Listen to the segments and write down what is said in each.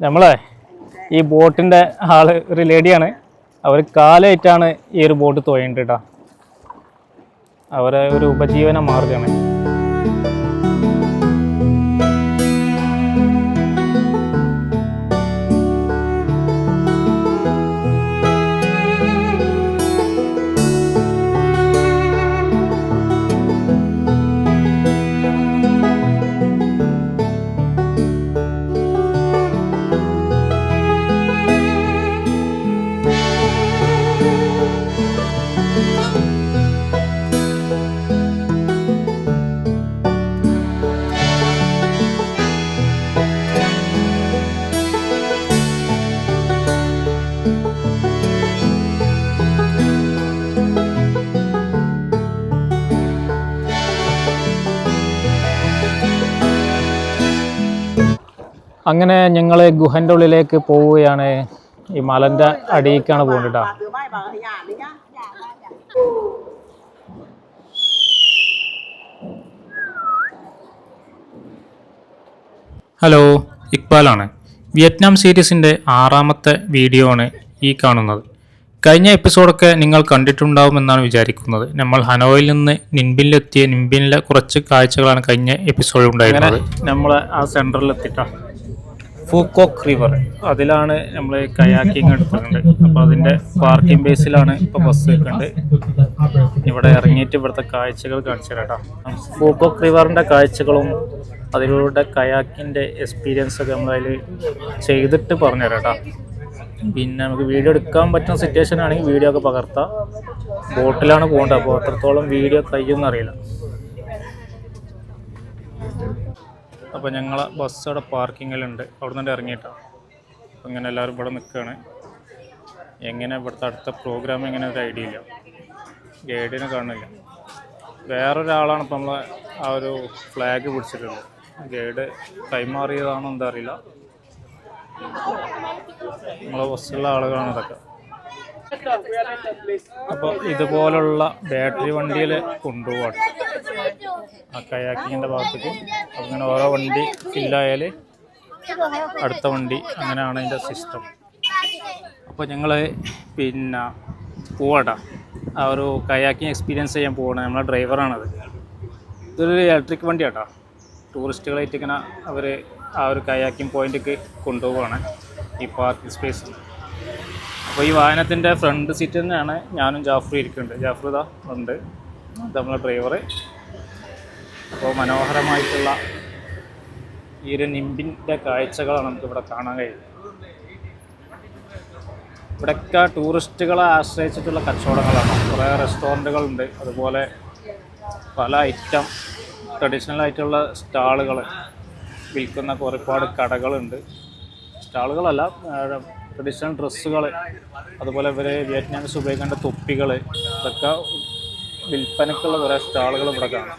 നമ്മളെ ഈ ബോട്ടിന്റെ ആൾ ഒരു ലേഡിയാണ്. അവർ കാലായിട്ടാണ് ഈ ഒരു ബോട്ട് തോയേണ്ടത് അവരെ ഒരു ഉപജീവന മാർഗമാണ്. അങ്ങനെ ഞങ്ങൾ ഗുഹന്റെ ഉള്ളിലേക്ക് പോവുകയാണ്. ഈ മലന്റെ അടിയിലേക്കാണ് പോകുന്നത് കേട്ടോ. ഹലോ ഇക്ബാലാണ്. വിയറ്റ്നാം സീരീസിന്റെ ആറാമത്തെ വീഡിയോ ആണ് ഈ കാണുന്നത്. കഴിഞ്ഞ എപ്പിസോഡൊക്കെ നിങ്ങൾ കണ്ടിട്ടുണ്ടാവുമെന്നാണ് വിചാരിക്കുന്നത്. നമ്മൾ ഹനോയിൽ നിന്ന് നിൻബിനിലെത്തിയ നിൻബിനിലെ കുറച്ച് കാഴ്ചകളാണ് കഴിഞ്ഞ എപ്പിസോഡിൽ ഉണ്ടായിരുന്നത്. നമ്മൾ ആ സെന്ററിലെത്തിട്ടാണ് ഫൂക്കോക്ക് റിവർ. അതിലാണ് നമ്മൾ കയാക്കിങ് എടുത്തിട്ടുണ്ട്. അപ്പോൾ അതിന്റെ പാർക്കിംഗ് ബേസിലാണ് ഇപ്പോൾ ബസ് വെക്കുന്നത് ഇവിടെ ഇറങ്ങിയിട്ട് ഇവിടുത്തെ കാഴ്ചകൾ കാണിച്ചു കേട്ടോ. ഫൂക്കോക്ക് റിവറിന്റെ കാഴ്ചകളും അതിലൂടെ കയാക്കിന്റെ എക്സ്പീരിയൻസ് ഒക്കെ നമ്മളതിൽ ചെയ്തിട്ട് പറഞ്ഞു തരാം പിന്നെ നമുക്ക് വീഡിയോ എടുക്കാൻ പറ്റുന്ന സിറ്റുവേഷൻ ആണെങ്കിൽ വീഡിയോ ഒക്കെ പകർത്താം. ബോട്ടിലാണ് പോകേണ്ടത്. അപ്പോൾ അത്രത്തോളം വീഡിയോ കഴിയുമെന്ന് അറിയില്ല. അപ്പോൾ ഞങ്ങളെ ബസ് അവിടെ പാർക്കിങ്ങിലുണ്ട് അവിടെ നിന്ന് ഇറങ്ങിയിട്ടാണ് അപ്പോൾ ഇങ്ങനെ എല്ലാവരും ഇവിടെ നിൽക്കുകയാണ് എങ്ങനെ ഇവിടുത്തെ അടുത്ത പ്രോഗ്രാം എങ്ങനെ ഒരു ഐഡിയ ഇല്ല. ഗൈഡിനെ കാണുന്നില്ല. വേറൊരാളാണ് ഇപ്പോൾ നമ്മളെ ആ ഒരു ഫ്ലാഗ് പിടിച്ചിട്ടുള്ളത്. ഗൈഡ് കൈമാറിയതാണോ എന്താ അറിയില്ല. നമ്മളെ ബസ്സിലുള്ള ആളുകളാണ് ഇതൊക്കെ. അപ്പോൾ ഇതുപോലുള്ള ബാറ്ററി വണ്ടിയിൽ കൊണ്ടുപോകാം ആ കയാക്കിങ്ങിന്റെ ഭാഗത്തേക്ക്. അങ്ങനെ ഓരോ വണ്ടി ഫില്ലായാൽ അടുത്ത വണ്ടി അങ്ങനെയാണ് അതിന്റെ സിസ്റ്റം അപ്പോൾ ഞങ്ങൾ പിന്നെ പോവാട്ടാ ആ ഒരു കയാക്കിങ് എക്സ്പീരിയൻസ് ചെയ്യാൻ പോകണം നമ്മളെ ഡ്രൈവറാണത് ഇതൊരു ഇലക്ട്രിക് വണ്ടിയാട്ടാ. ടൂറിസ്റ്റുകളായിട്ട് ഇങ്ങനെ അവർ ആ ഒരു കയാക്കിങ് പോയിന്റേക്ക് കൊണ്ടുപോവാണ് ഈ പാർക്കിംഗ് സ്പേസ് അപ്പോൾ ഈ വാഹനത്തിന്റെ ഫ്രണ്ട് സീറ്റ് തന്നെയാണ് ഞാനും ജാഫ്രി ഇരിക്കുന്നുണ്ട്. ജാഫർ ഇതാ ഉണ്ട്. നമ്മളെ ഡ്രൈവർ അപ്പോൾ മനോഹരമായിട്ടുള്ള ഈ ഒരു നിമ്പിന്റെ കാഴ്ചകളാണ് നമുക്ക് ഇവിടെ കാണാൻ കഴിയുന്നത്. ഇവിടെയൊക്കെ ടൂറിസ്റ്റുകളെ ആശ്രയിച്ചിട്ടുള്ള കച്ചവടങ്ങളാണ്. കുറേ റെസ്റ്റോറന്റുകളുണ്ട്. അതുപോലെ പല ഐറ്റം ട്രഡീഷണൽ ആയിട്ടുള്ള സ്റ്റാളുകൾ വിൽക്കുന്ന ഒരുപാട് കടകളുണ്ട്. സ്റ്റാളുകളല്ല ട്രഡീഷണൽ ഡ്രസ്സുകൾ അതുപോലെ ഇവർ വിയറ്റ്നാമീസ് ഉപയോഗിക്കേണ്ട തൊപ്പികൾ ഇതൊക്കെ വിൽപ്പനക്കുള്ള കുറേ സ്റ്റാളുകൾ ഇവിടെ കാണാം.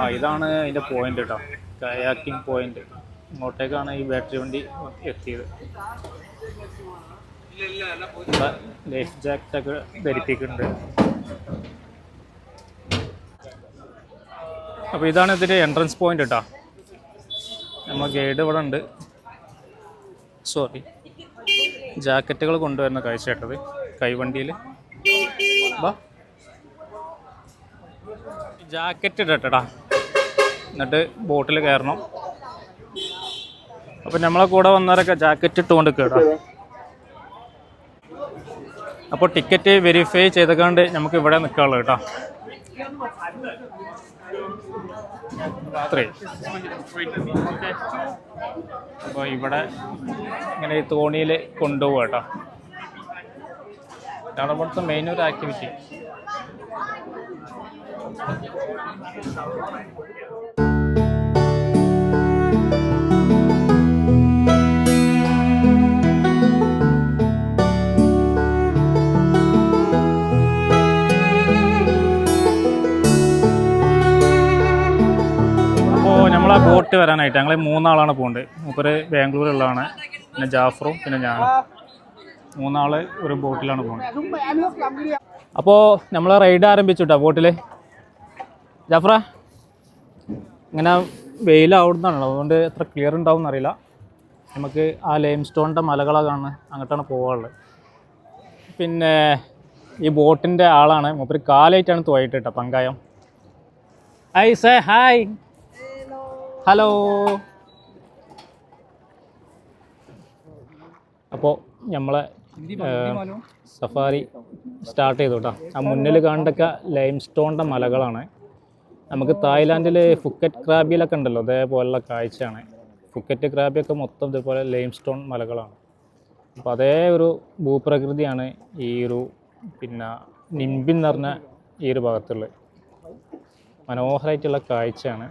ആ ഇതാണ് അതിന്റെ പോയിന്റ് കേട്ടോ കയാക്കിംഗ് പോയിന്റ് ഇങ്ങോട്ടേക്കാണ് ഈ ബാറ്ററി വണ്ടി എത്തിയത്. ലൈഫ് ജാക്കറ്റ് ഒക്കെ ധരിപ്പിക്കുന്നുണ്ട്. അപ്പോൾ ഇതാണ് ഇതിന്റെ എൻട്രൻസ് പോയിന്റ് കേട്ടോ നമ്മൾ ഗൈഡ് ഇവിടെ ഉണ്ട്. സോറി ജാക്കറ്റുകൾ കൊണ്ടുവരുന്ന കാഴ്ച കേട്ടത് കൈവണ്ടിയിൽ വാ ജാക്കറ്റ് ഇടട്ടടാ. എന്നിട്ട് ബോട്ടിൽ കയറണം. അപ്പം നമ്മളെ കൂടെ വന്നവരൊക്കെ ജാക്കറ്റ് ഇട്ടുകൊണ്ട് കേട്ടോ. അപ്പോൾ ടിക്കറ്റ് വെരിഫൈ ചെയ്തക്കാണ്ട് നമുക്ക് ഇവിടെ നിൽക്കാനുള്ളൂ കേട്ടോ. രാത്രി അപ്പോൾ ഇവിടെ ഇങ്ങനെ ഈ തോണിയിൽ കൊണ്ടുപോകാം കേട്ടോ. ഇതാണ് ഇവിടുത്തെ മെയിൻ ഒരു ആക്ടിവിറ്റി നമ്മൾ ബോട്ട് വരാനായിട്ട് ഞങ്ങൾ മൂന്നാളാണ് പോകുന്നത് മൂപ്പര് ബാംഗ്ലൂരുള്ളതാണ് പിന്നെ ജാഫറും പിന്നെ ഞാൻ മൂന്നാൾ ഒരു ബോട്ടിലാണ് പോകുന്നത്? അപ്പോൾ നമ്മൾ റൈഡ് ആരംഭിച്ചു കേട്ടോ ബോട്ടിൽ ജാഫറ ഇങ്ങനെ വെയിൽ അവിടുന്നാണല്ലോ അതുകൊണ്ട് എത്ര ക്ലിയർ ഉണ്ടാവും എന്നറിയില്ല നമുക്ക് ആ ലൈം സ്റ്റോണിന്റെ മലകളാണ് അങ്ങോട്ടാണ് പോകാനുള്ളത് പിന്നെ ഈ ബോട്ടിന്റെ ആളാണ്. മൂപ്പര് കാലായിട്ടാണ് തോയിട്ട് കേട്ടോ പങ്കായം. ഹായ് സേ ഹായ് ഹലോ അപ്പോൾ നമ്മളെ സഫാരി സ്റ്റാർട്ട് ചെയ്തു കേട്ടോ. ആ മുന്നിൽ കാണേണ്ടൊക്കെ ലൈം സ്റ്റോണിന്റെ മലകളാണ്. നമുക്ക് തായ്ലാൻഡിൽ ഫുക്കറ്റ് ക്രാബിയിലൊക്കെ ഉണ്ടല്ലോ അതേപോലുള്ള കാഴ്ചയാണ്. ഫുക്കറ്റ് ക്രാബിയൊക്കെ മൊത്തം ഇതേപോലെ ലൈം സ്റ്റോൺ മലകളാണ്. അപ്പോൾ അതേ ഒരു ഭൂപ്രകൃതിയാണ് ഈ ഒരു പിന്നെ നിമ്പിൻ എന്ന് പറഞ്ഞ ഈ ഒരു ഭാഗത്തുള്ളത്. മനോഹരമായിട്ടുള്ള കാഴ്ചയാണ്.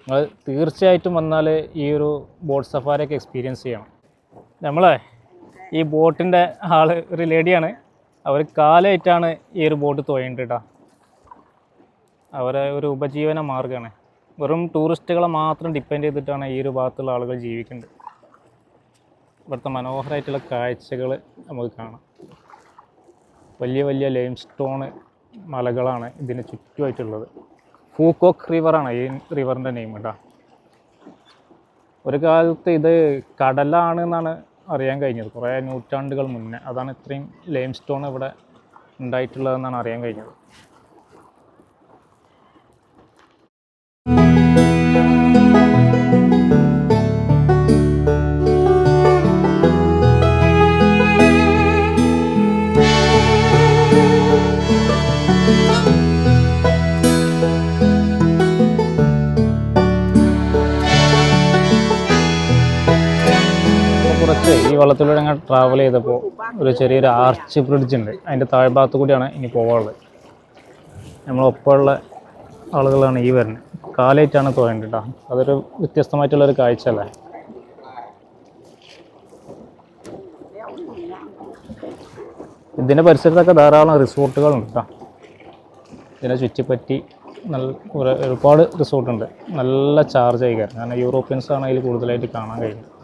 നിങ്ങൾ തീർച്ചയായിട്ടും വന്നാൽ ഈ ഒരു ബോട്ട് സഫാരിയൊക്കെ എക്സ്പീരിയൻസ് ചെയ്യണം. നമ്മളെ ഈ ബോട്ടിന്റെ ആൾ ഒരു ലേഡിയാണ്. അവർ കാലമായിട്ടാണ് ഈ ഒരു ബോട്ട് തോയേണ്ടത് കേട്ടോ അവരെ ഒരു ഉപജീവന മാർഗമാണ്. വെറും ടൂറിസ്റ്റുകളെ മാത്രം ഡിപ്പെൻഡ് ചെയ്തിട്ടാണ് ഈ ഒരു ഭാഗത്തുള്ള ആളുകൾ ജീവിക്കുന്നത്. ഇവിടുത്തെ മനോഹരമായിട്ടുള്ള കാഴ്ചകൾ നമുക്ക് കാണാം. വലിയ വലിയ ലൈം സ്റ്റോൺ മലകളാണ് ഇതിന് ചുറ്റുമായിട്ടുള്ളത്. ഫൂക്കോക്ക് റിവറാണ് ഈ റിവറിന്റെ നെയിം കേട്ടോ ഒരു കാലത്ത് ഇത് കടലാണ് എന്നാണ് അറിയാൻ കഴിഞ്ഞത്. കുറേ നൂറ്റാണ്ടുകൾ മുന്നേ. അതാണ് ഇത്രയും ലൈം സ്റ്റോൺ ഇവിടെ ഉണ്ടായിട്ടുള്ളതെന്നാണ് അറിയാൻ കഴിഞ്ഞത്. ട്രാവൽ ചെയ്തപ്പോൾ ഒരു ചെറിയൊരു ആർച്ച് ബ്രിഡ്ജ് ഉണ്ട്. അതിന്റെ താഴ്ഭാഗത്ത് കൂടിയാണ് ഇനി പോകാനുള്ളത് നമ്മളൊപ്പമുള്ള ആളുകളാണ് ഈ വരുന്നത്. കാലേറ്റാണ് തോന്നുന്നത് കേട്ടോ. അതൊരു വ്യത്യസ്തമായിട്ടുള്ളൊരു കാഴ്ച അല്ലേ? ഇതിന്റെ പരിസരത്തൊക്കെ ധാരാളം റിസോർട്ടുകളുണ്ട് കേട്ടോ. ഇതിനെ ചുറ്റിപ്പറ്റി നല്ല ഒരു- ഒരുപാട് റിസോർട്ടുണ്ട്. നല്ല ചാർജ് ആയി കാരണം യൂറോപ്യൻസ് ആണ് അതിൽ കൂടുതലായിട്ട് കാണാൻ കഴിയുന്നത്.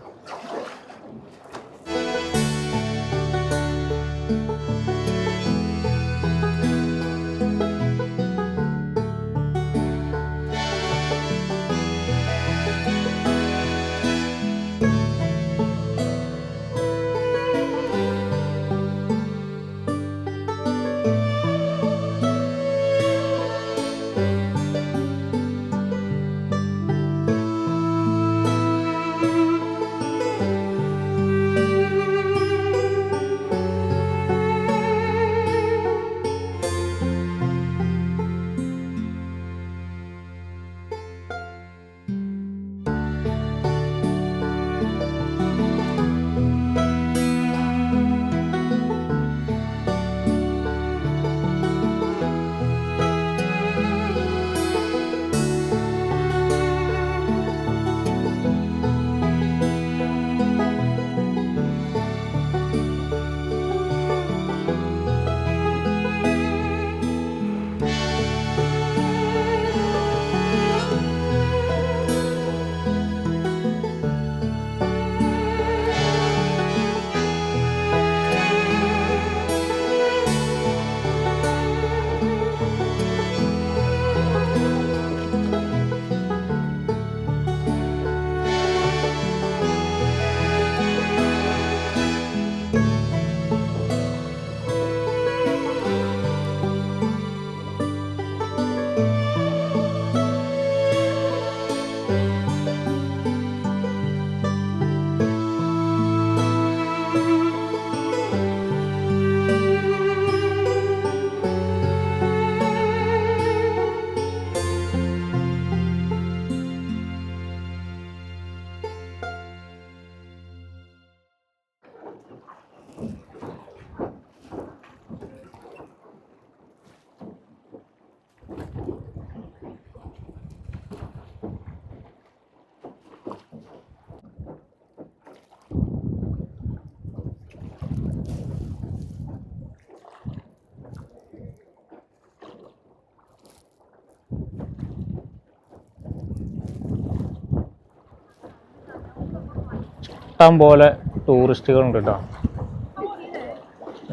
ഇഷ്ടം പോലെ ടൂറിസ്റ്റുകളുണ്ട് കേട്ടോ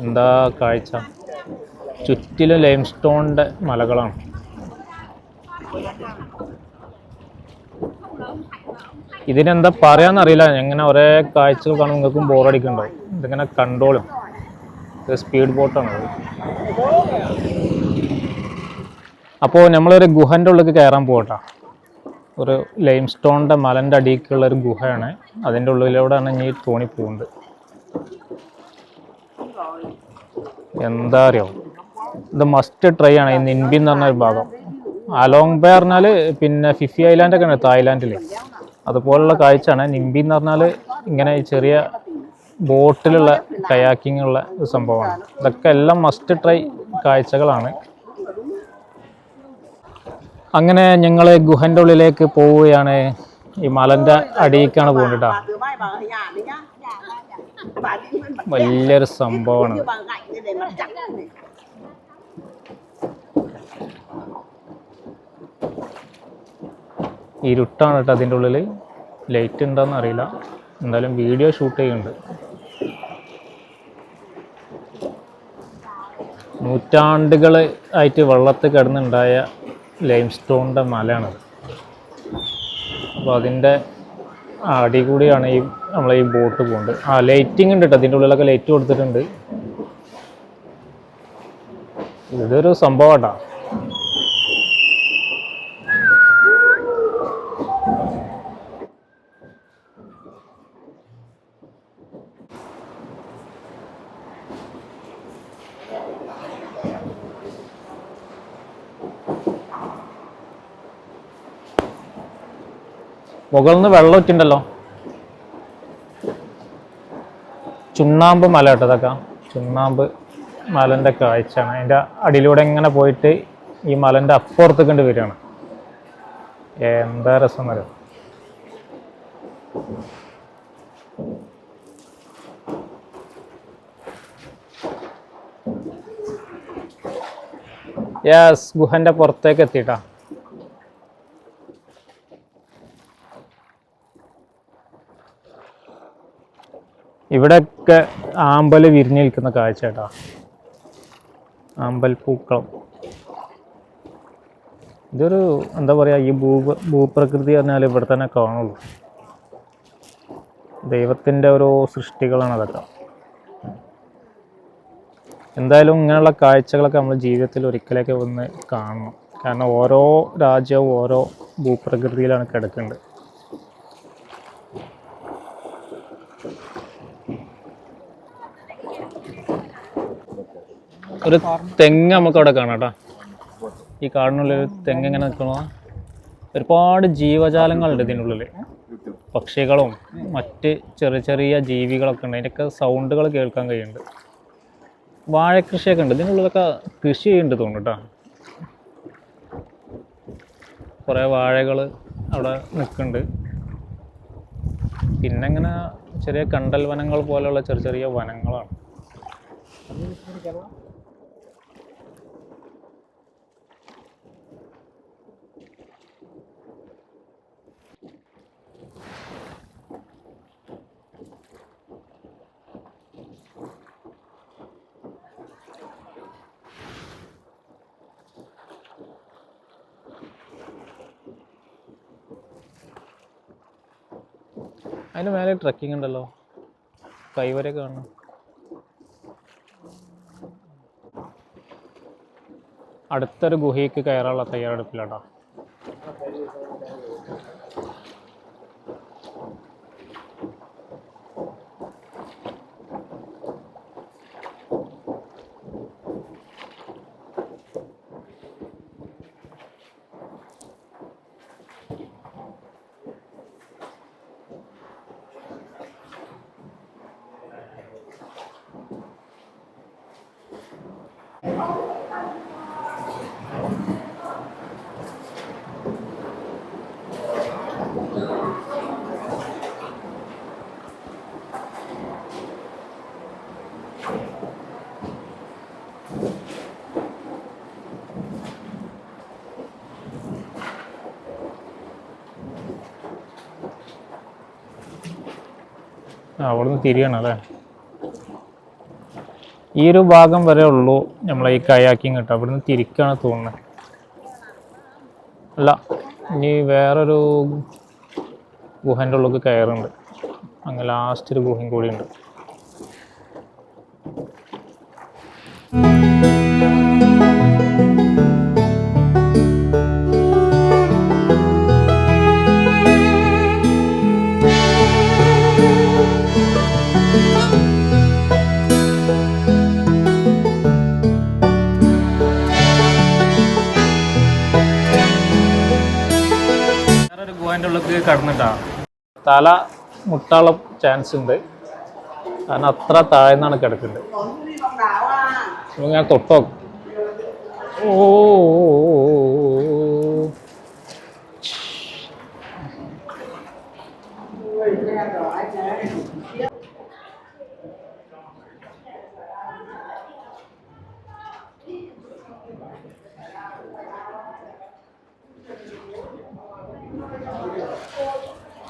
എന്താ കാഴ്ച? ചുറ്റിലും ലൈം സ്റ്റോണിന്റെ മലകളാണ്. ഇതിനെന്താ പറയാന്നറിയില്ല. എങ്ങനെ ഒരേ കാഴ്ചകൾ കാണുമ്പോൾ നിങ്ങൾക്കും ബോറടിക്കുന്നുണ്ടാവും. ഇതിങ്ങനെ കണ്ടോളും. ഇത് സ്പീഡ് ബോട്ടാണ് അപ്പോൾ നമ്മളൊരു ഗുഹന്റെ ഉള്ളിൽ കയറാൻ പോകട്ടാ ഒരു ലൈം സ്റ്റോണിന്റെ മലന്റെ അടിയിലുള്ള ഒരു ഗുഹയാണ്. അതിന്റെ ഉള്ളിലൂടെയാണ് ഈ തോണി പോകുന്നത്. എന്താ അറിയോ? ഇത് മസ്റ്റ് ട്രൈ ആണ്. ഈ നിൻബി എന്ന് പറഞ്ഞ ഒരു ഭാഗം. അലോങ് ബേ പറഞ്ഞാൽ പിന്നെ ഫിഫി ഐലാൻഡ് ഒക്കെ ഉണ്ട് തായ്ലാൻഡിൽ അതുപോലുള്ള കാഴ്ചയാണ്. നിംബി എന്ന് പറഞ്ഞാൽ ഇങ്ങനെ ചെറിയ ബോട്ടിലുള്ള കയാക്കിങ്ങുള്ള സംഭവമാണ്. ഇതൊക്കെ എല്ലാം മസ്റ്റ് ട്രൈ കാഴ്ചകളാണ്. അങ്ങനെ ഞങ്ങൾ ഗുഹന്റെ ഉള്ളിലേക്ക് പോവുകയാണ്. ഈ മലന്റെ അടിയിലേക്കാണ് പോകുന്നത് വലിയൊരു സംഭവമാണ്. ഇരുട്ടാണ് കേട്ടോ അതിന്റെ ഉള്ളിൽ ലൈറ്റ് ഉണ്ടോന്ന് അറിയില്ല. എന്തായാലും വീഡിയോ ഷൂട്ട് ചെയ്യുന്നുണ്ട്. നൂറ്റാണ്ടുകൾ ആയിട്ട് വെള്ളത്തിൽ കിടന്നുണ്ടായ ലൈം സ്റ്റോണിന്റെ മലയാണത്. അപ്പോൾ അതിന്റെ അടി കൂടിയാണ് ഈ നമ്മളെ ഈ ബോട്ട് പോകുന്നത് ആ ലൈറ്റിംഗ് ഉണ്ട് കേട്ടോ. അതിന്റെ ഉള്ളിലൊക്കെ ലൈറ്റ് കൊടുത്തിട്ടുണ്ട്. ഇതൊരു സംഭവമാട്ടാ മുകളിൽ നിന്ന് വെള്ളം ഒറ്റുണ്ടല്ലോ ചുണ്ണാമ്പ് മല കേട്ടോ ഇതൊക്കെ. ചുണ്ണാമ്പ് മലന്റെ കാഴ്ചയാണ്. അതിന്റെ അടിയിലൂടെ ഇങ്ങനെ പോയിട്ട് ഈ മലന്റെ അപ്പുറത്ത് കണ്ട് വരികയാണ്. എന്താ രസം വരും യെസ് ഗുഹന്റെ പുറത്തേക്ക് എത്തിയിട്ടാ. ഇവിടെയൊക്കെ ആമ്പൽ വിരിഞ്ഞു നിൽക്കുന്ന കാഴ്ച കേട്ടോ ആമ്പൽ പൂക്കളം. ഇതൊരു എന്താ പറയുക ഈ ഭൂ ഭൂപ്രകൃതി പറഞ്ഞാൽ ഇവിടെ തന്നെ കാണുള്ളൂ. ദൈവത്തിന്റെ ഓരോ സൃഷ്ടികളാണ് അതൊക്കെ. എന്തായാലും ഇങ്ങനെയുള്ള കാഴ്ചകളൊക്കെ നമ്മൾ ജീവിതത്തിൽ ഒരിക്കലൊക്കെ ഒന്ന് കാണണം. കാരണം ഓരോ രാജ്യവും ഓരോ ഭൂപ്രകൃതിയിലാണ് കിടക്കുന്നത്. ഒരു തെങ്ങ് നമുക്ക് അവിടെ കാണാം കേട്ടോ. ഈ കാടിനുള്ളിൽ തെങ്ങ് എങ്ങനെ നിൽക്കണോ ഒരുപാട് ജീവജാലങ്ങളുണ്ട് ഇതിനുള്ളിൽ. പക്ഷികളും മറ്റ് ചെറിയ ചെറിയ ജീവികളൊക്കെ ഉണ്ട്. അതിന്റെയൊക്കെ സൗണ്ടുകൾ കേൾക്കാൻ കഴിയുന്നുണ്ട്. വാഴക്കൃഷിയൊക്കെ ഉണ്ട്. ഇതിനുള്ളിലൊക്കെ കൃഷി ചെയ്യുന്നുണ്ട് തോന്നുന്നു കേട്ടോ. കുറേ വാഴകൾ അവിടെ നിൽക്കുന്നുണ്ട്. പിന്നെ ഇങ്ങനെ ചെറിയ കണ്ടൽ വനങ്ങൾ പോലെയുള്ള ചെറിയ ചെറിയ വനങ്ങളാണ്. അതിന് മേലെ ട്രക്കിംഗ് ഉണ്ടല്ലോ. കൈവരെ കാണണം. അടുത്തൊരു ഗുഹയ്ക്ക് കയറാനുള്ള തയ്യാറെടുപ്പിലാട്ടോ. അവിടുന്ന് തിരിയണം അല്ലേ ഈ ഒരു ഭാഗം വരെ ഉള്ളൂ നമ്മളെ ഈ കയാക്കിങ് കിട്ടും. അവിടുന്ന് തിരിക്കാണ് തോന്നുന്നത്. അല്ല ഇനി വേറൊരു ഗുഹന്റെ ഉള്ളിൽ കയറുന്നുണ്ട്. അങ്ങനെ ലാസ്റ്റ് ഒരു ഗുഹയും കൂടിയുണ്ട് വേറൊരു ഗുഹന്റെ കടന്നിട്ടാണ് തല മുട്ടാള ചാൻസ് ഉണ്ട്. കാരണം അത്ര താഴ്ന്നാണ് കിടക്കുന്നത്. ഞാൻ തൊട്ടോ ഓ.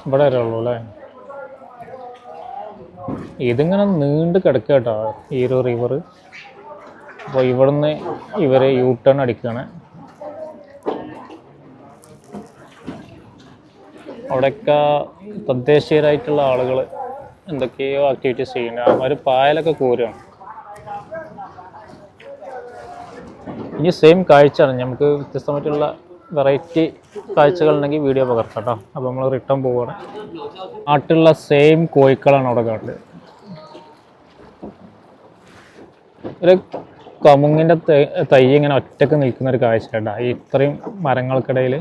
ഇവിടെ വരെ അല്ലേ? ഇതിങ്ങനെ നീണ്ട് കിടക്കുക കേട്ടോ ഈ ഒരു റിവർ അപ്പോൾ ഇവിടുന്ന് ഇവർ യൂ ടേൺ അടിക്കുകയാണ് അവിടെയൊക്കെ തദ്ദേശീയരായിട്ടുള്ള ആളുകൾ എന്തൊക്കെയോ ആക്ടിവിറ്റീസ് ചെയ്യുന്നുണ്ട്. അവർ പായലൊക്കെ കോരുകയാണ് ഇനി സെയിം കാഴ്ചയാണ്. നമുക്ക് വ്യത്യസ്തമായിട്ടുള്ള വെറൈറ്റി കാഴ്ചകളുണ്ടെങ്കിൽ വീഡിയോ പകർത്താം കേട്ടോ. അപ്പോൾ നമ്മൾ റിട്ടേൺ പോവുകയാണ് നാട്ടിലുള്ള സെയിം കോഴിക്കളാണ് അവിടെ കാണുന്നത്. ഒരു കമുങ്ങിന്റെ തൈ ഇങ്ങനെ ഒറ്റയ്ക്ക് നിൽക്കുന്ന ഒരു കാഴ്ച കേട്ടോ. ഈ ഇത്രയും മരങ്ങൾക്കിടയിൽ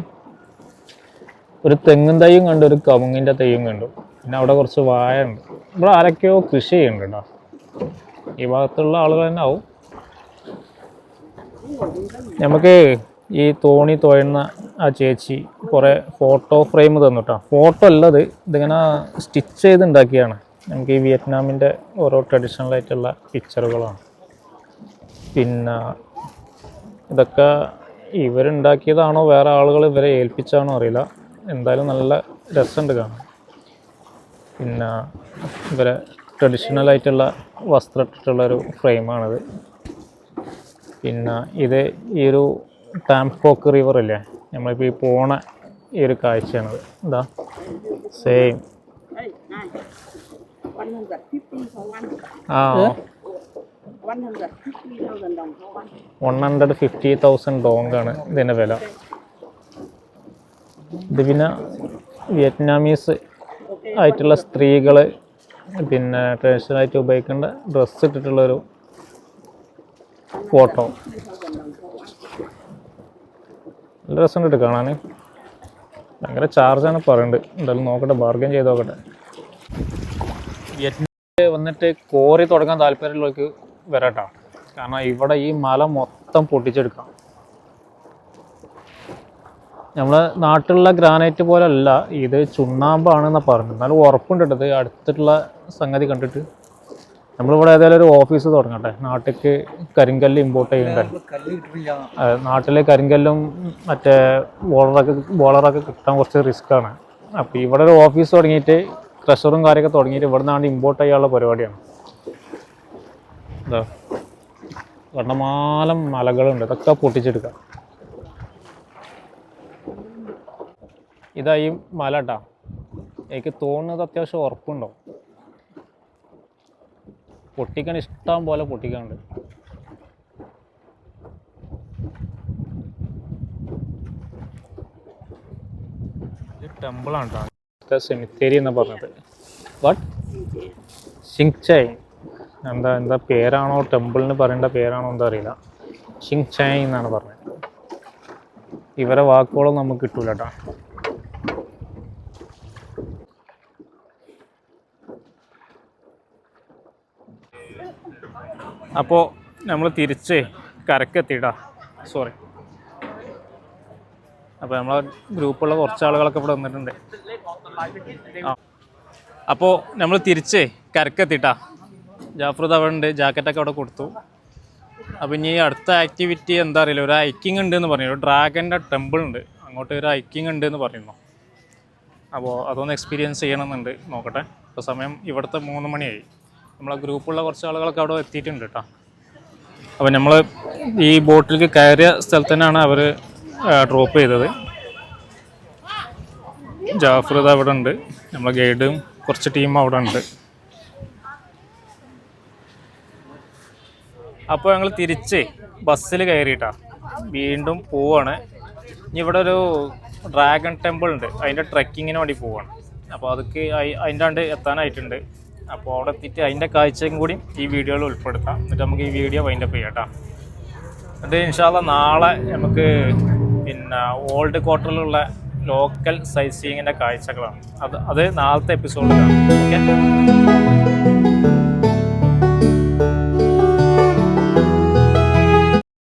ഒരു തെങ്ങും തൈയും കണ്ടു ഒരു കമുങ്ങിന്റെ തൈയും കണ്ടു. പിന്നെ അവിടെ കുറച്ച് വായ ഉണ്ട്. ഇവിടെ ആരൊക്കെയോ കൃഷി ചെയ്യുന്നുണ്ട് കേട്ടോ. ഈ ഭാഗത്തുള്ള ആളുകൾ തന്നെ ആവും. നമുക്ക് ഈ തോണി തുഴയുന്ന ആ ചേച്ചി കുറേ ഫോട്ടോ ഫ്രെയിം തന്നു കേട്ടോ ഫോട്ടോ അല്ലത് ഇതിങ്ങനെ സ്റ്റിച്ച് ചെയ്ത് ഉണ്ടാക്കിയാണ്. നമുക്ക് ഈ വിയറ്റ്നാമിന്റെ ഓരോ ട്രഡീഷണൽ ആയിട്ടുള്ള പിക്ചറുകളാണ് പിന്നെ ഇതൊക്കെ ഇവരുണ്ടാക്കിയതാണോ വേറെ ആളുകൾ ഇവരെ ഏൽപ്പിച്ചാണോ അറിയില്ല. എന്തായാലും നല്ല രസമുണ്ട് കാണാൻ. പിന്നെ ഇവരെ ട്രഡീഷണൽ ആയിട്ടുള്ള വസ്ത്രം ഇട്ടിട്ടുള്ളൊരു ഫ്രെയിമാണിത്. പിന്നെ ഇത് ഈ ഒരു ടാംപോക്ക് റിവർ ഇല്ലേ? നമ്മളിപ്പോൾ ഈ പോണ ഈ ഒരു കാഴ്ചയാണ് എന്താ സെയിം Ê, này 150 for one ആ 150,000 đồng for one one hundred fifty thousand ഡോങ്കാണ് ഇതിന്റെ വില. ഇത് പിന്നെ വിയറ്റ്നാമീസ് ആയിട്ടുള്ള സ്ത്രീകൾ പിന്നെ ട്രഡീഷണൽ ആയിട്ട് ഉപയോഗിക്കേണ്ട ഡ്രസ്സ് ഇട്ടിട്ടുള്ളൊരു ഫോട്ടോ നല്ല രസമുണ്ട് കാണാൻ. ഭയങ്കര ചാർജാണ് പറയുന്നത് എന്തായാലും നോക്കട്ടെ ബാർഗൻ ചെയ്ത് നോക്കട്ടെ. വിയറ്റ്നാമിൽ വന്നിട്ട് കോറി തുടങ്ങാൻ താല്പര്യമുള്ളവർക്ക് വരാട്ടോ. കാരണം ഇവിടെ ഈ മല മൊത്തം പൊട്ടിച്ചെടുക്കാം. നമ്മളെ നാട്ടിലുള്ള ഗ്രാനൈറ്റ് പോലെ അല്ല ഇത് ചുണ്ണാമ്പാണെന്നാണ് പറഞ്ഞത്. എന്നാലും ഉറപ്പുണ്ട് കേട്ടോ അടുത്തിട്ടുള്ള സംഗതി കണ്ടിട്ട്. നമ്മളിവിടെ ഏതായാലും ഒരു ഓഫീസ് തുടങ്ങട്ടെ. നാട്ടിലേക്ക് കരിങ്കല്ല് ഇമ്പോർട്ട് ചെയ്യണ്ടേ നാട്ടിലെ കരിങ്കല്ലും മറ്റേ ബോളറൊക്കെ ബോളറൊക്കെ കിട്ടാൻ കുറച്ച് റിസ്ക്കാണ് അപ്പോൾ ഇവിടെ ഒരു ഓഫീസ് തുടങ്ങിയിട്ട് ക്രഷറും കാര്യമൊക്കെ തുടങ്ങിയിട്ട് ഇവിടെ നിന്നാണ് ഇമ്പോർട്ട് ചെയ്യാനുള്ള പരിപാടിയാണ്. അതോ വണ്ണമാലം മലകളുണ്ട്. ഇതൊക്കെ പൊട്ടിച്ചെടുക്കാം. ഇതായി ഈ മല കേട്ടാ എനിക്ക് തോന്നുന്നത് അത്യാവശ്യം ഉറപ്പുണ്ടോ പൊട്ടിക്കാൻ ഇഷ്ടം പോലെ പൊട്ടിക്കാനുണ്ട്. ടെമ്പിളാണ് കേട്ടോ സെമിത്തേരി എന്ന് പറഞ്ഞത്. വാട്ട് സിങ്ചായ് എന്താ എന്താ പേരാണോ ടെമ്പിളിന് പറയേണ്ട പേരാണോ എന്താ അറിയില്ല. ഷിങ്ചായ് എന്നാണ് പറഞ്ഞത്. ഇവരെ വാക്കുകളും നമുക്ക് കിട്ടൂല കേട്ടോ അപ്പോൾ നമ്മൾ തിരിച്ച് കരക്കെത്തിയിട്ടാ. സോറി അപ്പോൾ നമ്മളെ ഗ്രൂപ്പുള്ള കുറച്ച് ആളുകളൊക്കെ ഇവിടെ വന്നിട്ടുണ്ട്. ആ. അപ്പോൾ നമ്മൾ തിരിച്ച് കരക്കെത്തിയിട്ടാ. ജാഫ്രത് അവിടെ ഉണ്ട് ജാക്കറ്റൊക്കെ അവിടെ കൊടുത്തു. അപ്പോൾ ഇനി അടുത്ത ആക്ടിവിറ്റി എന്താ അറിയില്ല. ഒരു ഹൈക്കിംഗ് ഉണ്ട് എന്ന് പറഞ്ഞു ഒരു ഡ്രാഗന്റെ ടെമ്പിൾ ഉണ്ട് അങ്ങോട്ട് ഒരു ഹൈക്കിംഗ് ഉണ്ട് എന്ന് പറയുന്നു അപ്പോൾ അതൊന്ന് എക്സ്പീരിയൻസ് ചെയ്യണമെന്നുണ്ട്. നോക്കട്ടെ. ഇപ്പോൾ സമയം ഇവിടുത്തെ മൂന്ന് മണിയായി. നമ്മളെ ഗ്രൂപ്പുള്ള കുറച്ച് ആളുകളൊക്കെ അവിടെ എത്തിയിട്ടുണ്ട് കേട്ടോ. അപ്പോൾ നമ്മൾ ഈ ബോട്ടിലേക്ക് കയറിയ സ്ഥലത്ത് തന്നെയാണ് അവർ ഡ്രോപ്പ് ചെയ്തത്. ജാഫർ ഇത് അവിടെ ഉണ്ട്. നമ്മളെ ഗൈഡും കുറച്ച് ടീം അവിടെ ഉണ്ട്. അപ്പോൾ ഞങ്ങൾ തിരിച്ച് ബസ്സിൽ കയറിയിട്ടാ. വീണ്ടും പോവാണ്. ഇനി ഇവിടെ ഒരു ഡ്രാഗൺ ടെമ്പിൾ ഉണ്ട്. അതിന്റെ ട്രക്കിങ്ങിന് വേണ്ടി പോവാണ്. അപ്പോൾ അതൊക്കെ അതിന്റെ ആണ്ട് എത്താനായിട്ടുണ്ട്. അപ്പോൾ അവിടെ എത്തിയിട്ട് അതിന്റെ കാഴ്ചയും കൂടി ഈ വീഡിയോയിൽ ഉൾപ്പെടുത്താം. എന്നിട്ട് നമുക്ക് ഈ വീഡിയോ വൈൻഡപ്പ് ചെയ്യാം കേട്ടോ. എന്നിട്ട് ഇൻഷാല്ല നാളെ നമുക്ക് പിന്നെ ഓൾഡ് ക്വാർട്ടറിലുള്ള ലോക്കൽ സൈറ്റ് സീയിങ്ങിന്റെ കാഴ്ചകളാണ്. അത് അത് നാളത്തെ എപ്പിസോഡിലാണ് ഓക്കെ